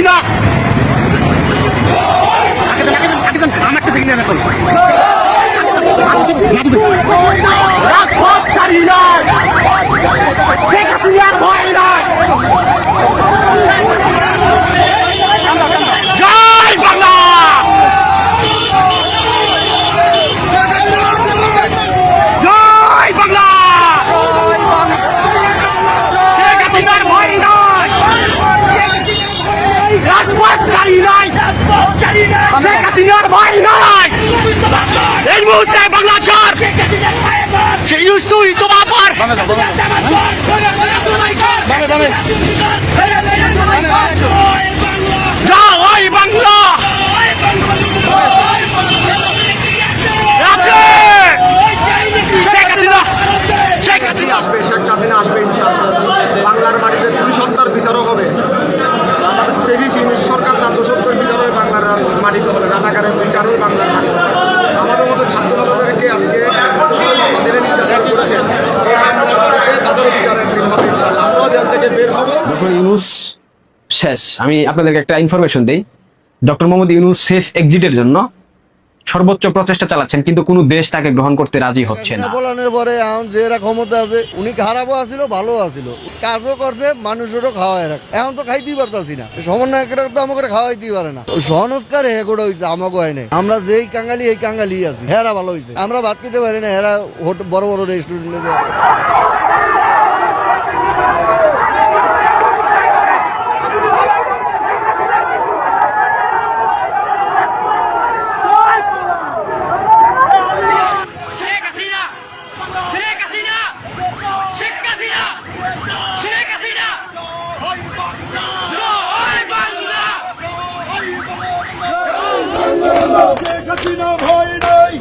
হাসিনা আমার একটা সেকেন্ড এখন রাজপথ ছাড়ি নাই শেখ হাসিনার ভয় নাই জয় বাংলা জয় বাংলা শেখ হাসিনার ভয় নাই রাজপথ ছাড়ি নাই শেখ হাসিনার ভয় নাই। এই মুহূর্তে বাংলা চর সে ইউজ তোমার পর জয় বাংলা আছে শেখ হাসিনা শেখ হাসিনা আসবে শেখ হাসিনা আসবে ইনশাআল্লাহ বাংলার মাটিতে পুলিশ হত্যার বিচারও হবে আমাদের ফেজিস ইউনিশ সরকার তার দোষত্তর বিচার হবে বাংলার মাটিতে হলো, রাজাকারের বিচারও বাংলার মাটিতে আমাদের মতো ছাত্র নেতাদেরকে আজকে শেষ। আমি আপনাদেরকে একটা ইনফরমেশন দিই। ডক্টর মোহাম্মদ ইউনুস শেষ এক্সিটের জন্য। সর্বোচ্চ প্রচেষ্টা চালাচ্ছেন, কিন্তু কোনো দেশ তাকে গ্রহণ করতে রাজি হচ্ছে না। বলানোর পরে এখন যে এরা ক্ষমতা আছে, উনি খারাপও আছিল ভালো আছিল। কাজও করছে, মানুষেরও খাওয়াই রাখছে। এখন তো খাইতেই পারতাছি না। সমন্বয়কেরা তো আমাকে খাওয়াইতেই পারে না। সংস্কার হে করে হয়েছে আমাকে হয় নাই আমরা যেই কাঙ্গালি এই কাঙ্গালি আছি। হেরা ভালো হয়েছে আমরা ভাত খেতে পারি না, হেরা বড় বড় রেস্টুরেন্টে যায় শেখ হাসিনা শেখ হাসিনা শেখ হাসিনা শেখ হাসিনা জয় বাংলা শেখ হাসিনা ভয় নাই।